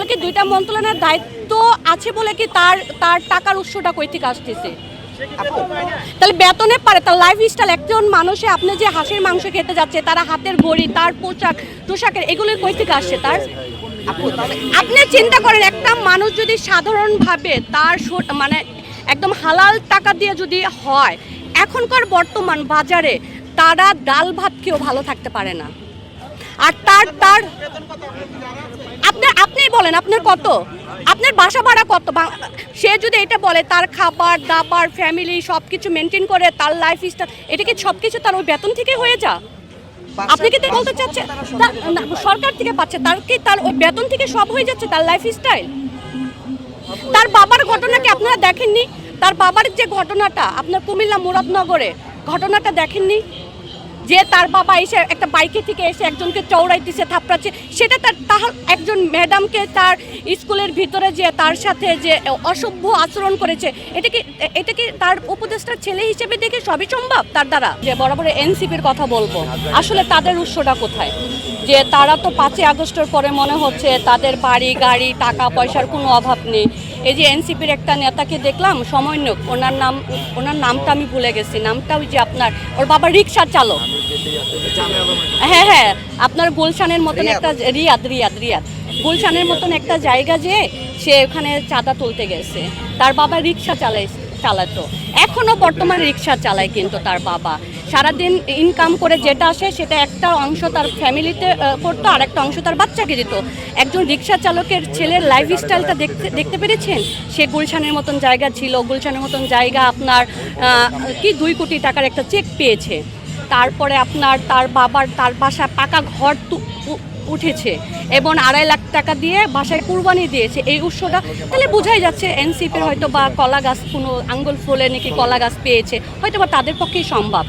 তাহলে কি দুইটা মন্ত্রণালয়ের দায়িত্ব আছে বলে কি তার তার টাকার উৎসটা কই থেকে আসতেছে? তাহলে বেতনে পারে তার লাইফ স্টাইল একজন মানুষে আপনি যে হাঁসের মাংস খেতে যাচ্ছে, তারা হাতের ঘড়ি তার পোশাক, পোশাকের, এগুলো কই থেকে আসছে তার? আপনি চিন্তা করেন, একটা মানুষ যদি সাধারণভাবে তার মানে একদম হালাল টাকা দিয়ে যদি হয়, এখনকার বর্তমান বাজারে তারা ডাল ভাত খেয়েও ভালো থাকতে পারে না। আর তার তার বলেন আপনার কত? আপনার বাসা ভাড়া কত? সে যদি এটা বলে তার খাবার দাবার ফ্যামিলি সব কিছু মেনটেন করে তার লাইফ স্টাইল এটা কি সব কিছু তার ওই বেতন থেকে হয়ে যা? আপনি কি বলতে চাচ্ছেন? না, সরকার থেকে পাচ্ছে তার কি তার ওই বেতন থেকে সব হয়ে যাচ্ছে তার লাইফ স্টাইল তার বাবার ঘটনা কি আপনারা দেখেননি? তার বাবার যে ঘটনাটা আপনার কুমিল্লা মুরাদনগরে ঘটনাটা দেখেননি? যে তার বাবা এসে একটা বাইকে থেকে এসে একজনকে চৌড়াইতেছে থাপড়াচ্ছে, সেটা তার তাহার একজন ম্যাডামকে তার স্কুলের ভিতরে যে তার সাথে যে অসভ্য আচরণ করেছে, এটা কি এটা কি তার উপদেষ্টার ছেলে হিসেবে দেখে সবই সম্ভব? তার দ্বারা যে বরাবর এনসিপির কথা বলব। আসলে তাদের উৎসটা কোথায়? যে তারা তো পাঁচই আগস্টের পরে মনে হচ্ছে তাদের বাড়ি, গাড়ি, টাকা, পয়সার কোনো অভাব নেই। এই যে এনসিপির একটা নেতাকে দেখলাম, সমন্বয়ক, ওনার নাম ওনার নামটা আমি ভুলে গেছি, নামটা ওই যে আপনার, ওর বাবা রিক্সার চালক। হ্যাঁ হ্যাঁ আপনার গুলশানের মতন একটা রিয়াদ রিয়াদ রিয়াদ। গুলশানের মতন একটা জায়গা যে সে ওখানে চাঁদা তুলতে গেছে। তার বাবা রিক্সা চালাই চালাতো। এখনও বর্তমানে রিক্সা চালায় কিন্তু তার বাবা। সারাদিন ইনকাম করে যেটা আসে সেটা একটা অংশ তার ফ্যামিলিতে করতো আর একটা অংশ তার বাচ্চাকে দিত। একজন রিক্সা চালকের ছেলের লাইফ স্টাইলটা দেখতে দেখতে পেরেছেন? সে গুলশানের মতন জায়গা ছিল গুলশানের মতন জায়গা আপনার কি দুই কোটি টাকার একটা চেক পেয়েছে। তারপরে আপনার তার বাবার, তার বাসায় পাকা ঘর উঠেছে এবং আড়াই লাখ টাকা দিয়ে বাসায় কুরবানি দিয়েছে। এই উৎসটা তাহলে বোঝাই যাচ্ছে এনসিপির হয়তো বা কলা গাছ কোনো আঙ্গুল ফুলে নাকি কলা গাছ পেয়েছে হয়তো বা তাদের পক্ষেই সম্ভব।